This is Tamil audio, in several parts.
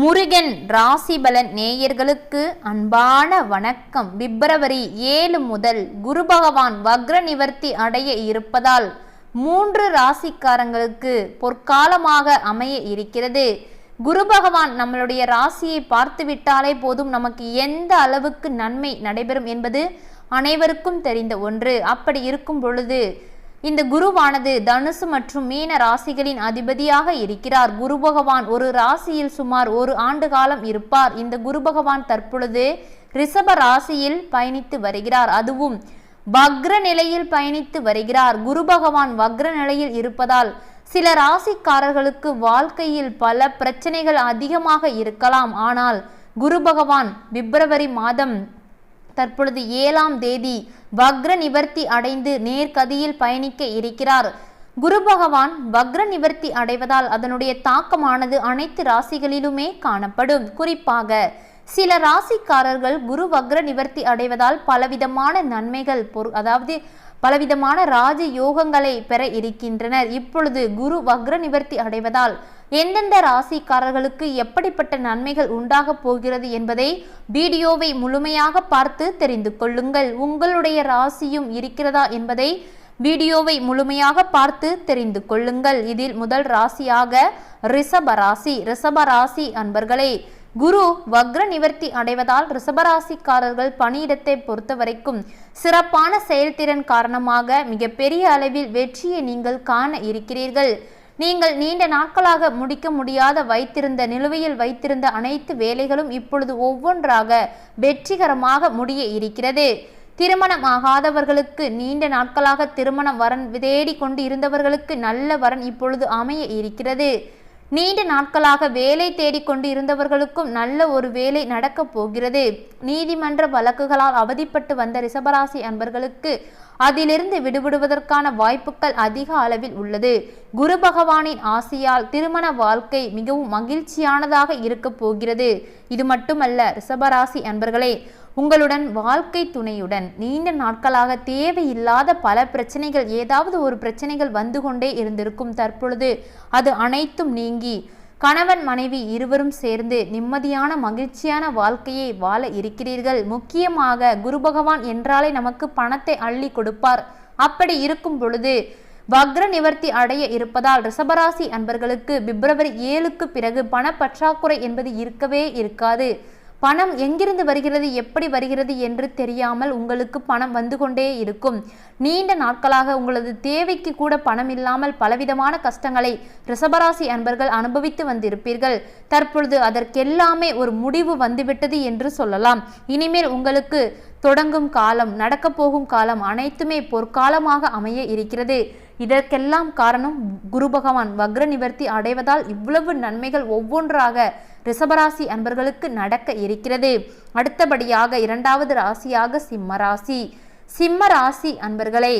முருகன் ராசிபலன் நேயர்களுக்கு அன்பான வணக்கம். பிப்ரவரி ஏழு முதல் குரு பகவான் வக்ர நிவர்த்தி அடைய இருப்பதால் மூன்று ராசிக்காரங்களுக்கு பொற்காலமாக அமைய இருக்கிறது. குரு பகவான் நம்மளுடைய ராசியை பார்த்துவிட்டாலே போதும் நமக்கு எந்த அளவுக்கு நன்மை நடைபெறும் என்பது அனைவருக்கும் தெரிந்த ஒன்று. அப்படி இருக்கும் பொழுது இந்த குருவானது தனுசு மற்றும் மீன ராசிகளின் அதிபதியாக இருக்கிறார். குரு பகவான் ஒரு ராசியில் சுமார் ஒரு ஆண்டு காலம் இருப்பார். இந்த குரு பகவான் தற்பொழுது ரிஷப ராசியில் பயணித்து வருகிறார். அதுவும் வக்ர நிலையில் பயணித்து வருகிறார். குரு பகவான் வக்ர நிலையில் இருப்பதால் சில ராசிக்காரர்களுக்கு வாழ்க்கையில் பல பிரச்சனைகள் அதிகமாக இருக்கலாம். ஆனால் குரு பகவான் பிப்ரவரி மாதம் தற்பொழுது ஏழாம் தேதி வக்ர நிவர்த்தி அடைந்து நேர்கதியில் பயணிக்க இருக்கிறார். குரு பகவான் வக்ர நிவர்த்தி அடைவதால் அதனுடைய தாக்கமானது அனைத்து ராசிகளிலுமே காணப்படும். குறிப்பாக சில ராசிக்காரர்கள் குரு வக்ர நிவர்த்தி அடைவதால் பலவிதமான நன்மைகள் பொரு அதாவது பலவிதமான ராஜ யோகங்களை பெற இருக்கின்றனர். இப்பொழுது குரு வக்ர நிவர்த்தி அடைவதால் எந்தெந்த ராசிக்காரர்களுக்கு எப்படிப்பட்ட நன்மைகள் உண்டாக போகிறது என்பதை வீடியோவை முழுமையாக பார்த்து தெரிந்து கொள்ளுங்கள். உங்களுடைய ராசியும் இருக்கிறதா என்பதை வீடியோவை முழுமையாக பார்த்து தெரிந்து கொள்ளுங்கள். இதில் முதல் ராசியாக ரிஷபராசி ரிஷபராசி அன்பர்களே குரு வக்ர நிவர்த்தி அடைவதால் ரிஷபராசிக்காரர்கள் பணியிடத்தை பொறுத்த வரைக்கும் சிறப்பான செயல்திறன் காரணமாக மிகப்பெரிய அளவில் வெற்றியை நீங்கள் காண இருக்கிறீர்கள். நீங்கள் நீண்ட நாட்களாக முடிக்க முடியாத வைத்திருந்த நிலுவையில் வைத்திருந்த அனைத்து வேலைகளும் இப்பொழுது ஒவ்வொன்றாக வெற்றிகரமாக முடிய இருக்கிறது. திருமணம் ஆகாதவர்களுக்கு நீண்ட நாட்களாக திருமண வரன் தேடி கொண்டு இருந்தவர்களுக்கு நல்ல வரன் இப்பொழுது அமைய இருக்கிறது. நீண்ட நாட்களாக வேலை தேடிக்கொண்டு இருந்தவர்களுக்கும் நல்ல ஒரு வேலை நடக்கப் போகிறது. நீதிமன்ற வழக்குகளால் அவதிப்பட்டு வந்த ரிஷபராசி அன்பர்களுக்கு அதிலிருந்து விடுபடுவதற்கான வாய்ப்புகள் அதிக அளவில் உள்ளது. குரு பகவானின் ஆசையால் திருமண வாழ்க்கை மிகவும் மகிழ்ச்சியானதாக இருக்கப் போகிறது. இது மட்டுமல்ல ரிஷபராசி அன்பர்களே உங்களுடன் வாழ்க்கை துணையுடன் நீண்ட நாட்களாக தேவையில்லாத பல பிரச்சனைகள் ஏதாவது ஒரு பிரச்சனைகள் வந்து கொண்டே இருந்திருக்கும் தற்பொழுது. அது அனைத்தும் நீங்கி கணவன் மனைவி இருவரும் சேர்ந்து நிம்மதியான மகிழ்ச்சியான வாழ்க்கையை வாழ இருக்கிறீர்கள். முக்கியமாக குரு பகவான் என்றாலே நமக்கு பணத்தை அள்ளி கொடுப்பார். அப்படி இருக்கும் பொழுது வக்ர நிவர்த்தி அடைய இருப்பதால் ரிஷபராசி அன்பர்களுக்கு பிப்ரவரி ஏழுக்கு பிறகு பண பற்றாக்குறை என்பது இருக்கவே இருக்காது. பணம் எங்கிருந்து வருகிறது எப்படி வருகிறது என்று தெரியாமல் உங்களுக்கு பணம் வந்து கொண்டே இருக்கும். நீண்ட நாட்களாக உங்களது தேவைக்கு கூட பணம் இல்லாமல் பலவிதமான கஷ்டங்களை ரிஷபராசி அன்பர்கள் அனுபவித்து வந்திருப்பீர்கள். தற்பொழுது அதற்கெல்லாமே ஒரு முடிவு வந்துவிட்டது என்று சொல்லலாம். இனிமேல் உங்களுக்கு தொடங்கும் காலம் நடக்கப் போகும் காலம் அனைத்துமே பொற்காலமாக அமைய இருக்கிறது. இதற்கெல்லாம் காரணம் குரு பகவான். வக்ர நிவர்த்தி அடைவதால் இவ்வளவு நன்மைகள் ஒவ்வொன்றாக ரிஷபராசி அன்பர்களுக்கு நடக்க இருக்கிறது. அடுத்தபடியாக இரண்டாவது ராசியாக சிம்ம ராசி. சிம்ம ராசி அன்பர்களே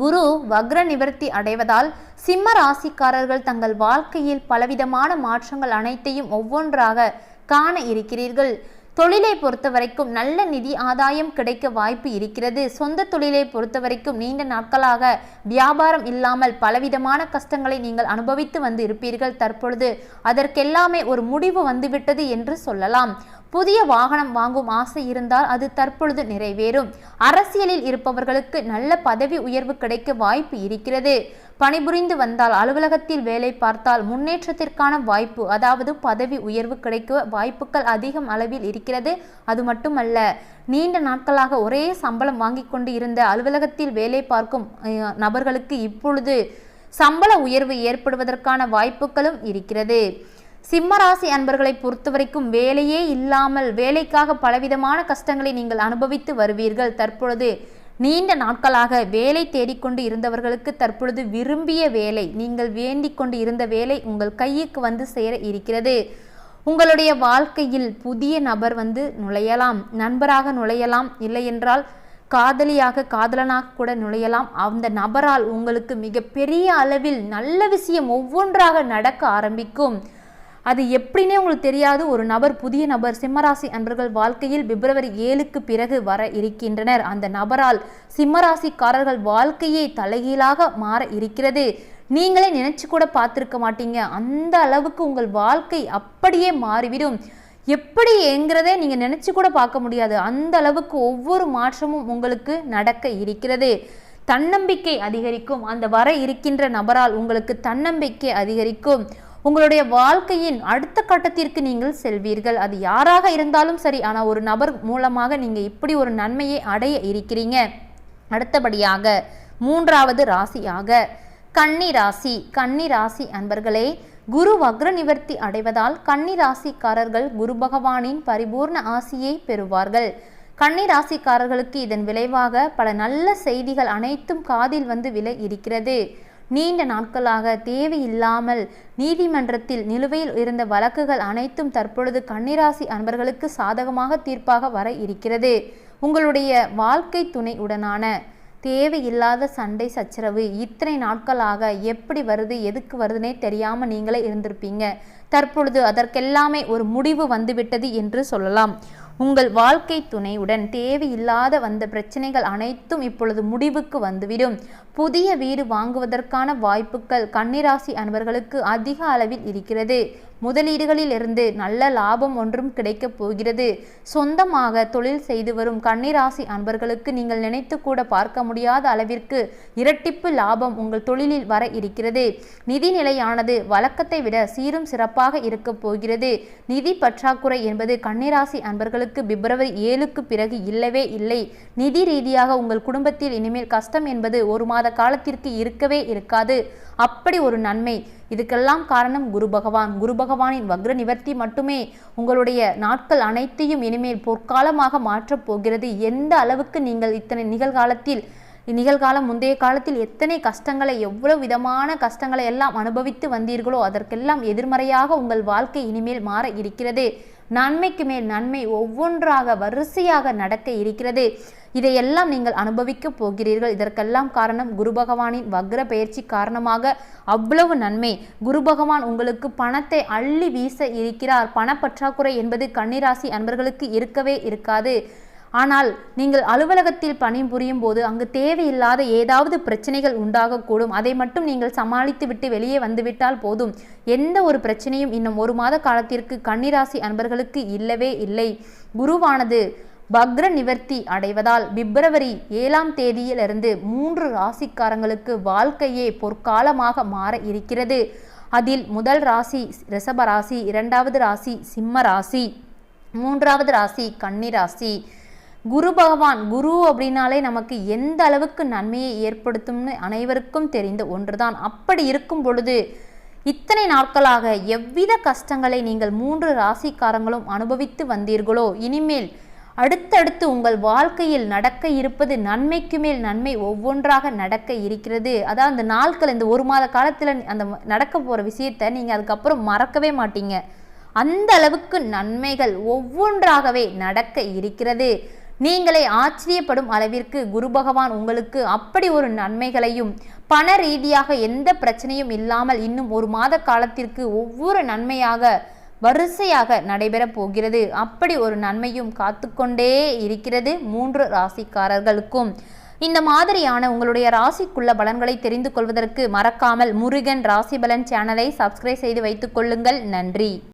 குரு வக்ர நிவர்த்தி அடைவதால் சிம்ம ராசிக்காரர்கள் தங்கள் வாழ்க்கையில் பலவிதமான மாற்றங்கள் அனைத்தையும் ஒவ்வொன்றாக காண இருக்கிறீர்கள். தொழிலை பொறுத்த வரைக்கும் நல்ல நிதி ஆதாயம் கிடைக்க வாய்ப்பு இருக்கிறது. சொந்த தொழிலை பொறுத்த வரைக்கும் நீண்ட நாட்களாக வியாபாரம் இல்லாமல் பலவிதமான கஷ்டங்களை நீங்கள் அனுபவித்து வந்து இருப்பீர்கள் தற்பொழுது. அதற்கெல்லாமே ஒரு முடிவு வந்துவிட்டது என்று சொல்லலாம். புதிய வாகனம் வாங்கும் ஆசை இருந்தால் அது தற்பொழுது நிறைவேறும். அரசியலில் இருப்பவர்களுக்கு நல்ல பதவி உயர்வு கிடைக்க வாய்ப்பு இருக்கிறது. பணிபுரிந்து வந்தால் அலுவலகத்தில் வேலை பார்த்தால் முன்னேற்றத்திற்கான வாய்ப்பு அதாவது பதவி உயர்வு கிடைக்க வாய்ப்புகள் அதிகம் அளவில் இருக்கிறது. அது மட்டுமல்ல நீண்ட நாட்களாக ஒரே சம்பளம் வாங்கி கொண்டு இருந்த அலுவலகத்தில் வேலை பார்க்கும் நபர்களுக்கு இப்பொழுது சம்பள உயர்வு ஏற்படுவதற்கான வாய்ப்புகளும் இருக்கிறது. சிம்மராசி அன்பர்களை பொறுத்தவரைக்கும் வேலையே இல்லாமல் வேலைக்காக பலவிதமான கஷ்டங்களை நீங்கள் அனுபவித்து வருவீர்கள். தற்பொழுது நீண்ட நாட்களாக வேலை தேடிக்கொண்டு இருந்தவர்களுக்கு தற்பொழுது விரும்பிய வேலை நீங்கள் வேண்டிக் கொண்டு இருந்த வேலை உங்கள் கைக்கு வந்து சேர இருக்கிறது. உங்களுடைய வாழ்க்கையில் புதிய நபர் வந்து நுழையலாம். நண்பராக நுழையலாம். இல்லையென்றால் காதலியாக காதலனாக கூட நுழையலாம். அந்த நபரால் உங்களுக்கு மிகப்பெரிய அளவில் நல்ல விஷயம் ஒவ்வொன்றாக நடக்க ஆரம்பிக்கும். அது எப்படின்னே உங்களுக்கு தெரியாது. ஒரு நபர் புதிய நபர் சிம்மராசி அன்பர்கள் வாழ்க்கையில் பிப்ரவரி ஏழுக்கு பிறகு வர இருக்கின்றனர். அந்த நபரால் சிம்மராசிக்காரர்கள் வாழ்க்கையே தலைகீழாக மாற இருக்கிறது. நீங்களே நினைச்சு கூட பார்த்துருக்க மாட்டீங்க. அந்த அளவுக்கு உங்கள் வாழ்க்கை அப்படியே மாறிவிடும். எப்படி எங்கிறதே நீங்கள் நினச்சி கூட பார்க்க முடியாது. அந்த அளவுக்கு ஒவ்வொரு மாற்றமும் உங்களுக்கு நடக்க இருக்கிறது. தன்னம்பிக்கை அதிகரிக்கும். அந்த வர இருக்கின்ற நபரால் உங்களுக்கு தன்னம்பிக்கை அதிகரிக்கும். உங்களுடைய வாழ்க்கையின் அடுத்த கட்டத்திற்கு நீங்கள் செல்வீர்கள். அது யாராக இருந்தாலும் சரி ஆனால் ஒரு நபர் மூலமாக நீங்கள் இப்படி ஒரு நன்மையை அடைய இருக்கிறீங்க. அடுத்தபடியாக மூன்றாவது ராசியாக கன்னி ராசி கன்னி ராசி அன்பர்களே குரு வக்ர நிவர்த்தி அடைவதால் கன்னி ராசிக்காரர்கள் குரு பகவானின் பரிபூர்ண ஆசியை பெறுவார்கள். கன்னி ராசிக்காரர்களுக்கு இதன் விளைவாக பல நல்ல செய்திகள் அனைத்தும் காதில் வந்து விலை இருக்கிறது. நீண்ட நாட்களாக தேவையில்லாமல் நீதிமன்றத்தில் நிலுவையில் இருந்த வழக்குகள் அனைத்தும் தற்பொழுது கன்னிராசி அன்பர்களுக்கு சாதகமாக தீர்ப்பாக வர இருக்கிறது. உங்களுடைய வாழ்க்கை துணை உடனான தேவையில்லாத சண்டை சச்சரவு இத்தனை நாட்களாக எப்படி வருது எதுக்கு வருதுன்னே தெரியாமல் நீங்களே இருந்திருப்பீங்க. தற்பொழுது அதற்கெல்லாமே ஒரு முடிவு வந்துவிட்டது என்று சொல்லலாம். உங்கள் வாழ்க்கை துணையுடன் தேவையில்லாத வந்த பிரச்சனைகள் அனைத்தும் இப்பொழுது முடிவுக்கு வந்துவிடும். புதிய வீடு வாங்குவதற்கான வாய்ப்புகள் கன்னிராசி அன்பர்களுக்கு அதிக அளவில் இருக்கிறது. முதலீடுகளில் இருந்து நல்ல லாபம் ஒன்றும் கிடைக்கப் போகிறது. சொந்தமாக தொழில் செய்து வரும் கன்னிராசி அன்பர்களுக்கு நீங்கள் நினைத்து கூட பார்க்க முடியாத அளவிற்கு இரட்டிப்பு லாபம் உங்கள் தொழிலில் வர இருக்கிறது. நிதி நிலையானது வழக்கத்தை விட சீரும் சிறப்பாக இருக்கப் போகிறது. நிதி பற்றாக்குறை என்பது கன்னிராசி அன்பர்களுக்கு பிப்ரவரி ஏழுக்கு பிறகு இல்லவே இல்லை. நிதி ரீதியாக உங்கள் குடும்பத்தில் இனிமேல் கஷ்டம் என்பது ஒரு மாத காலத்திற்கு இருக்கவே இருக்காது. அப்படி ஒரு நன்மை. இதுக்கெல்லாம் காரணம் குரு பகவான். குரு பகவானின் வக்ர நிவர்த்தி மட்டுமே உங்களுடைய நாட்கள் அனைத்தையும் இனிமேல் பொற்காலமாக மாற்றப் போகிறது. எந்த அளவுக்கு நீங்கள் இத்தனை நிகழ்காலத்தில் நிகழ்காலம் முந்தைய காலத்தில் எத்தனை கஷ்டங்களை எவ்வளவு விதமான கஷ்டங்களை எல்லாம் அனுபவித்து வந்தீர்களோ அதற்கெல்லாம் எதிர்மறையாக உங்கள் வாழ்க்கை இனிமேல் மாற இருக்கிறது. நன்மைக்கு மேல் நன்மை ஒவ்வொன்றாக வரிசையாக நடக்க இருக்கிறது. இதையெல்லாம் நீங்கள் அனுபவிக்கப் போகிறீர்கள். இதற்கெல்லாம் காரணம் குரு பகவானின் வக்ர பயிற்சி காரணமாக அவ்வளவு நன்மை. குரு பகவான் உங்களுக்கு பணத்தை அள்ளி வீச இருக்கிறார். பணப்பற்றாக்குறை என்பது கன்னிராசி அன்பர்களுக்கு இருக்கவே இருக்காது. ஆனால் நீங்கள் அலுவலகத்தில் பணிபுரியும் போது அங்கு தேவையில்லாத ஏதாவது பிரச்சனைகள் உண்டாகக்கூடும். அதை மட்டும் நீங்கள் சமாளித்து விட்டு வெளியே வந்துவிட்டால் போதும். எந்த ஒரு பிரச்சனையும் இன்னும் ஒரு மாத காலத்திற்கு கன்னிராசி அன்பர்களுக்கு இல்லவே இல்லை. குருவானது பக்ர நிவர்த்தி அடைவதால் பிப்ரவரி ஏழாம் தேதியிலிருந்து மூன்று ராசிக்காரங்களுக்கு வாழ்க்கையே பொற்காலமாக மாற இருக்கிறது. அதில் முதல் ராசி ரிஷப ராசி இரண்டாவது ராசி சிம்ம ராசி மூன்றாவது ராசி கன்னி ராசி. குரு பகவான் குரு அப்படின்னாலே நமக்கு எந்த அளவுக்கு நன்மையை ஏற்படுத்தும்னு அனைவருக்கும் தெரிந்த ஒன்றுதான். அப்படி இருக்கும் பொழுது இத்தனை நாட்களாக எவ்வித கஷ்டங்களை நீங்கள் மூன்று ராசிக்காரங்களும் அனுபவித்து வந்தீர்களோ? இனிமேல் அடுத்தடுத்து உங்கள் வாழ்க்கையில் நடக்க இருப்பது நன்மைக்கு மேல் நன்மை ஒவ்வொன்றாக நடக்க இருக்கிறது. அதான் அந்த நாட்கள் இந்த ஒரு மாத காலத்தில் அந்த நடக்க போகிற விஷயத்தை நீங்கள் அதுக்கப்புறம் மறக்கவே மாட்டீங்க. அந்த அளவுக்கு நன்மைகள் ஒவ்வொன்றாகவே நடக்க இருக்கிறது. நீங்களே ஆச்சரியப்படும் அளவிற்கு குரு பகவான் உங்களுக்கு அப்படி ஒரு நன்மைகளையும் பண ரீதியாக எந்த பிரச்சனையும் இல்லாமல் இன்னும் ஒரு மாத காலத்திற்கு ஒவ்வொரு நன்மையாக வரிசையாக நடைபெறப் போகிறது. அப்படி ஒரு நன்மையும் காத்துக்கொண்டே இருக்கிறது மூன்று ராசிக்காரர்களுக்கும். இந்த மாதிரியான உங்களுடைய ராசிக்குள்ள பலன்களை தெரிந்து கொள்வதற்கு மறக்காமல் முருகன் ராசி பலன் சேனலை சப்ஸ்கிரைப் செய்து வைத்துக் கொள்ளுங்கள். நன்றி.